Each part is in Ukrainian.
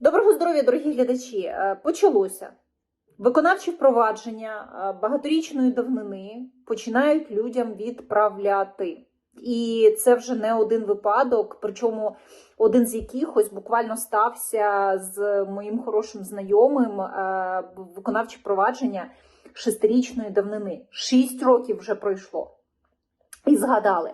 Доброго здоров'я, дорогі глядачі! Е, Почалося. Виконавчі впровадження е, багаторічної давнини починають людям відправляти. І це вже не один випадок, причому один з яких ось буквально стався з моїм хорошим знайомим е, виконавче впровадження шестирічної давнини. Шість років вже пройшло. І згадали.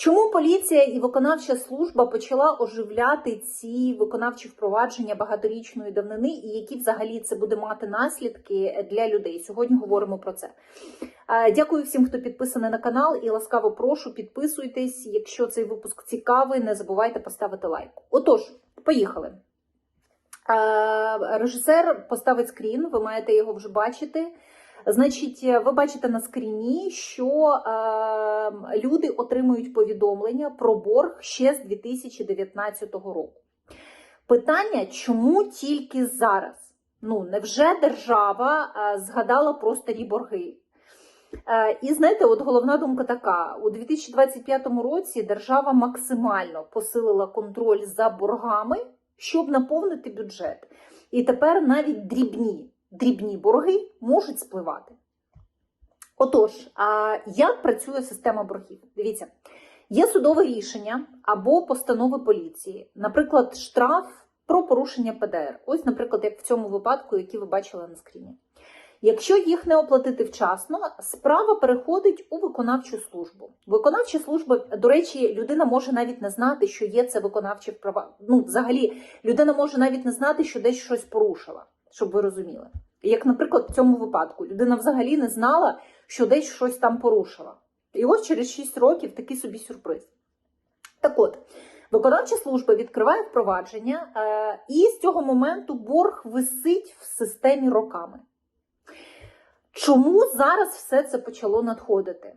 Чому поліція і виконавча служба почала оживляти ці виконавчі впровадження багаторічної давнини, і які взагалі це буде мати наслідки для людей? Сьогодні говоримо про це. Дякую всім, хто підписаний на канал, і ласкаво прошу підписуйтесь. Якщо цей випуск цікавий, не забувайте поставити лайк. Отож, поїхали. Режисер поставить скрін, ви маєте його вже бачити. Значить, ви бачите на скріні, що е, люди отримують повідомлення про борг ще з 2019 року. Питання, чому тільки зараз? Ну, невже держава е, згадала про старі борги? Е, і знаєте, от головна думка така: у 2025 році держава максимально посилила контроль за боргами, щоб наповнити бюджет. І тепер навіть дрібні дрібні борги можуть спливати. Отож, а як працює система боргів? Дивіться, є судове рішення або постанови поліції, наприклад, штраф про порушення ПДР. Ось, наприклад, як в цьому випадку, який ви бачили на скріні. Якщо їх не оплатити вчасно, справа переходить у виконавчу службу. Виконавча служба, до речі, людина може навіть не знати, що є це виконавче права. Ну, взагалі, людина може навіть не знати, що десь щось порушила, щоб ви розуміли. Як, наприклад, в цьому випадку людина взагалі не знала, що десь щось там порушила. І ось через 6 років такий собі сюрприз. Так от, виконавча служба відкриває впровадження, е, і з цього моменту борг висить в системі роками. Чому зараз все це почало надходити?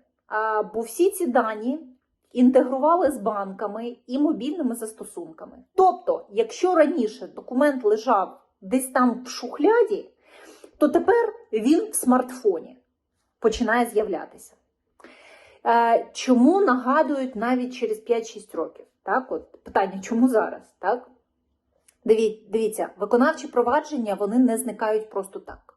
Бо всі ці дані інтегрували з банками і мобільними застосунками. Тобто, якщо раніше документ лежав десь там в шухляді, то тепер він в смартфоні починає з'являтися. Е, чому нагадують навіть через 5-6 років? Так, от питання, чому зараз? Так? Дивіться, виконавчі провадження вони не зникають просто так.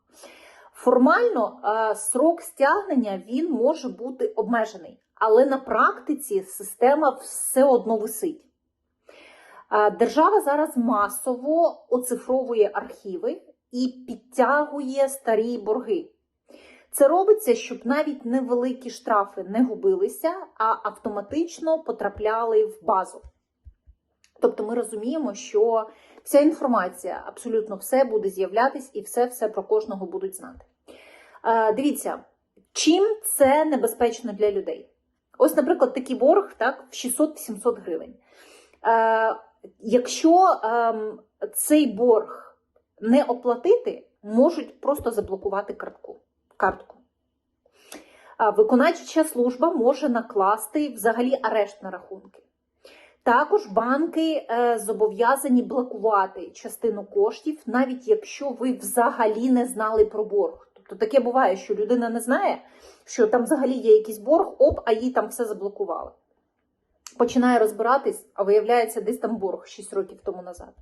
Формально е, срок стягнення він може бути обмежений, але на практиці система все одно висить. Е, Держава зараз масово оцифровує архіви і підтягує старі борги. Це робиться, щоб навіть невеликі штрафи не губилися, а автоматично потрапляли в базу. Тобто ми розуміємо, що вся інформація, абсолютно все буде з'являтись і все-все про кожного будуть знати. Е, дивіться, чим це небезпечно для людей? Ось, наприклад, такий борг так, в 600-700 гривень. Якщо ем, цей борг не оплатити, можуть просто заблокувати картку. картку. Виконавча служба може накласти взагалі арешт на рахунки. Також банки е, зобов'язані блокувати частину коштів, навіть якщо ви взагалі не знали про борг. Тобто таке буває, що людина не знає, що там взагалі є якийсь борг, оп, а їй там все заблокували. Починає розбиратись, а виявляється, десь там борг 6 років тому назад.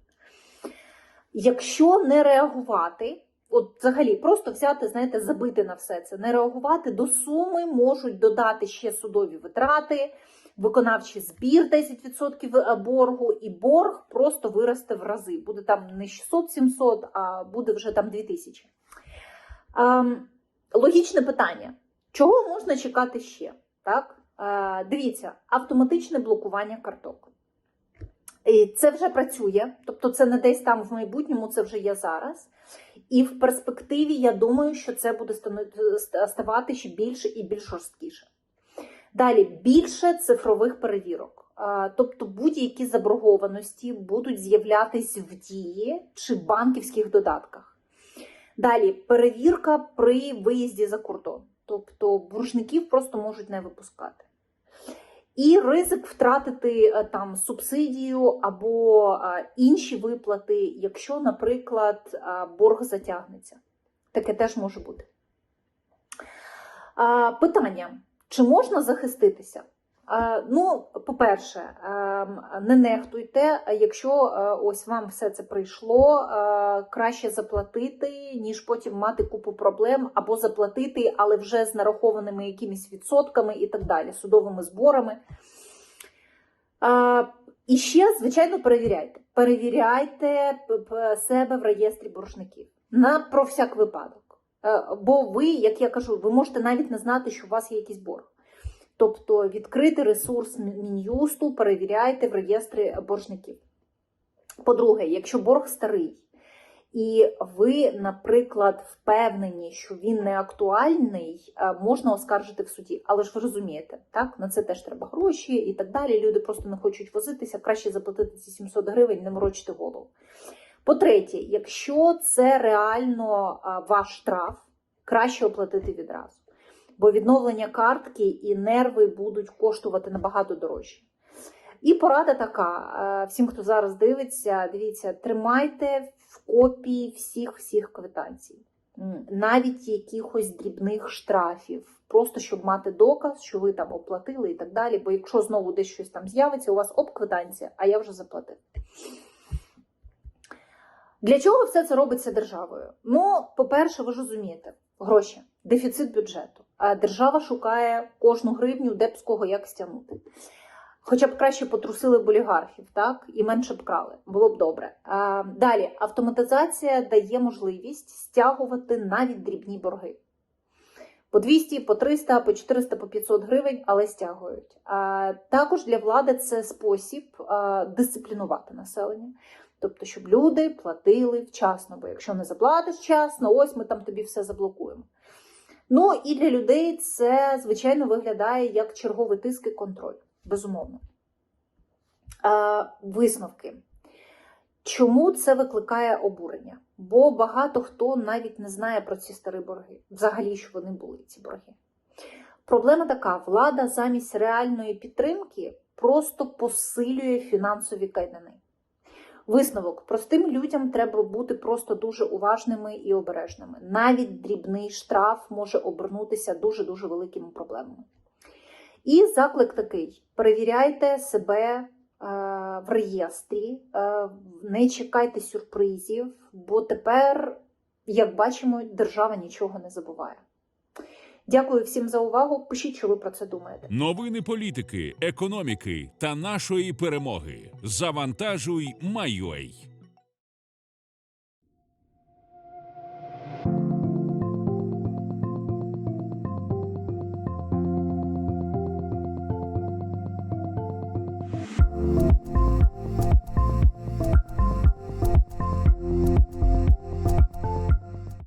Якщо не реагувати, от взагалі просто взяти, знаєте, забити на все це, не реагувати до суми можуть додати ще судові витрати, виконавчий збір 10% боргу, і борг просто виросте в рази. Буде там не 600-700, а буде вже там 2000. Ем, логічне питання: чого можна чекати ще? Так? Е, дивіться, автоматичне блокування карток. І це вже працює, тобто це не десь там в майбутньому, це вже є зараз. І в перспективі я думаю, що це буде ставати ще більше і більш жорсткіше. Далі більше цифрових перевірок. Тобто будь-які заборгованості будуть з'являтись в дії чи банківських додатках. Далі перевірка при виїзді за кордон. Тобто буржників просто можуть не випускати. І ризик втратити е, там субсидію або е, інші виплати, якщо, наприклад, е, борг затягнеться. Таке теж може бути. Питання: чи можна захиститися? Е, Ну, по-перше, ем, не нехтуйте, якщо е, ось вам все це прийшло, е, краще заплатити, ніж потім мати купу проблем, або заплатити, але вже з нарахованими якимись відсотками і так далі, судовими зборами. І ще, звичайно, перевіряйте. Перевіряйте себе в реєстрі боржників на про всяк випадок. Бо ви, як я кажу, ви можете навіть не знати, що у вас є якийсь борг. Тобто відкрити ресурс Мін'юсту, перевіряйте в реєстрі боржників. По-друге, якщо борг старий, і ви, наприклад, впевнені, що він не актуальний, е, можна оскаржити в суді. Але ж ви розумієте, так? На це теж треба гроші і так далі. Люди просто не хочуть возитися, краще заплатити ці 700 гривень, не морочити голову. По-третє, якщо це реально ваш штраф, краще оплатити відразу. Bо відновлення картки і нерви будуть коштувати набагато дорожче. І порада така: е, всім, хто зараз дивиться, дивіться, тримайте в копії всіх всіх квитанцій, навіть якихось дрібних штрафів, просто щоб мати доказ, що ви там оплатили і так далі. Бо якщо знову десь щось там з'явиться, у вас оп, квитанція, а я вже заплатив. Для чого все це робиться державою? Ну, по-перше, ви ж розумієте, гроші, дефіцит бюджету. А держава шукає кожну гривню, де б з кого як стягнути. Хоча б краще потрусили б олігархів, так, і менше б крали, було б добре. А, далі, автоматизація дає можливість стягувати навіть дрібні борги. По 200, по 300, по 400, по 500 гривень, але стягують. А, також для влади це спосіб а, дисциплінувати населення. Тобто, щоб люди платили вчасно, бо якщо не заплатиш вчасно, ось ми там тобі все заблокуємо. Ну і для людей це, звичайно, виглядає як черговий тиск і контроль, безумовно. А, висновки. Чому це викликає обурення? Бо багато хто навіть не знає про ці старі борги, взагалі, що вони були, ці борги. Проблема така: влада замість реальної підтримки просто посилює фінансові кайдани. Висновок: простим людям треба бути просто дуже уважними і обережними. Навіть дрібний штраф може обернутися дуже дуже великими проблемами. І заклик такий: перевіряйте себе е, в реєстрі, е, не чекайте сюрпризів, бо тепер, як бачимо, держава нічого не забуває. Дякую всім за увагу. Пишіть, що ви про це думаєте. Новини політики, економіки та нашої перемоги. Завантажуй, Майой.